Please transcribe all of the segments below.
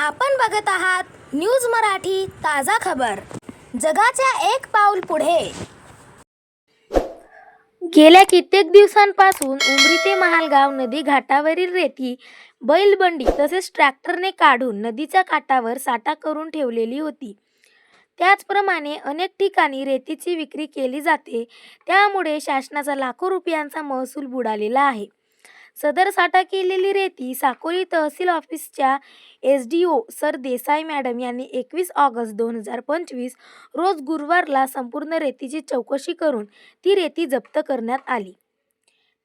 आपण बघत आहात न्यूज मराठी ताजा खबर. जगाच्या एक पाऊल पुढे. गेल्या कित्येक दिवसांपासून उमरी ते महालगाव नदी घाटावरील रेती बैलबंडी तसेच ट्रॅक्टरने काढून नदीच्या काठावर साठा करून ठेवलेली होती. त्याचप्रमाणे अनेक ठिकाणी रेतीची विक्री केली जाते. त्यामुळे शासनाचा लाखो रुपयांचा महसूल बुडालेला आहे. सदर साठा केलेली रेती साकोली तहसील ऑफिसच्या S D O sir Desai madam यांनी एकवीस ऑगस्ट दोन हजार पंचवीस रोज गुरुवारला संपूर्ण रेतीची चौकशी करून ती रेती जप्त करण्यात आली.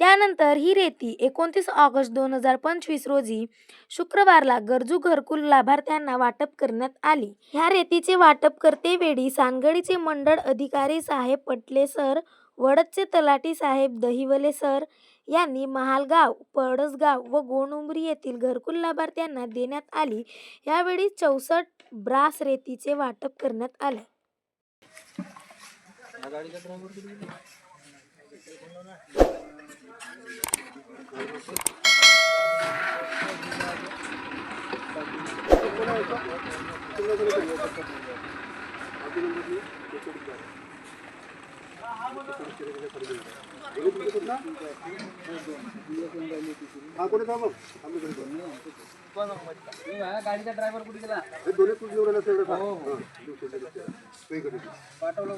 त्यानंतर ही रेती एकोणतीस ऑगस्ट दोन हजार पंचवीस रोजी शुक्रवारला गरजू घरकुल लाभार्थ्यांना वाटप करण्यात आली. ह्या रेतीचे वाटप करतेवेळी सानगडीचे मंडळ अधिकारी साहेब पटले सर वडदचे तलाटी साहेब दहिवले सर यांनी महालगाव पडसगाव व गोणउमरी येथील घरकुल लाभार्थ्यांना देण्यात आली. यावेळी चौसष्ट ब्रास रेतीचे वाटप करण्यात आले. हा कोणी थांबव आम्ही घरी जाऊ. गाडीचा ड्रायव्हर कुठे गेला हे दोन्ही तुझ निवडायला तेवढं खा. हा, दिवशी दिवशी दिवशी. काही करू नका. पाठवलं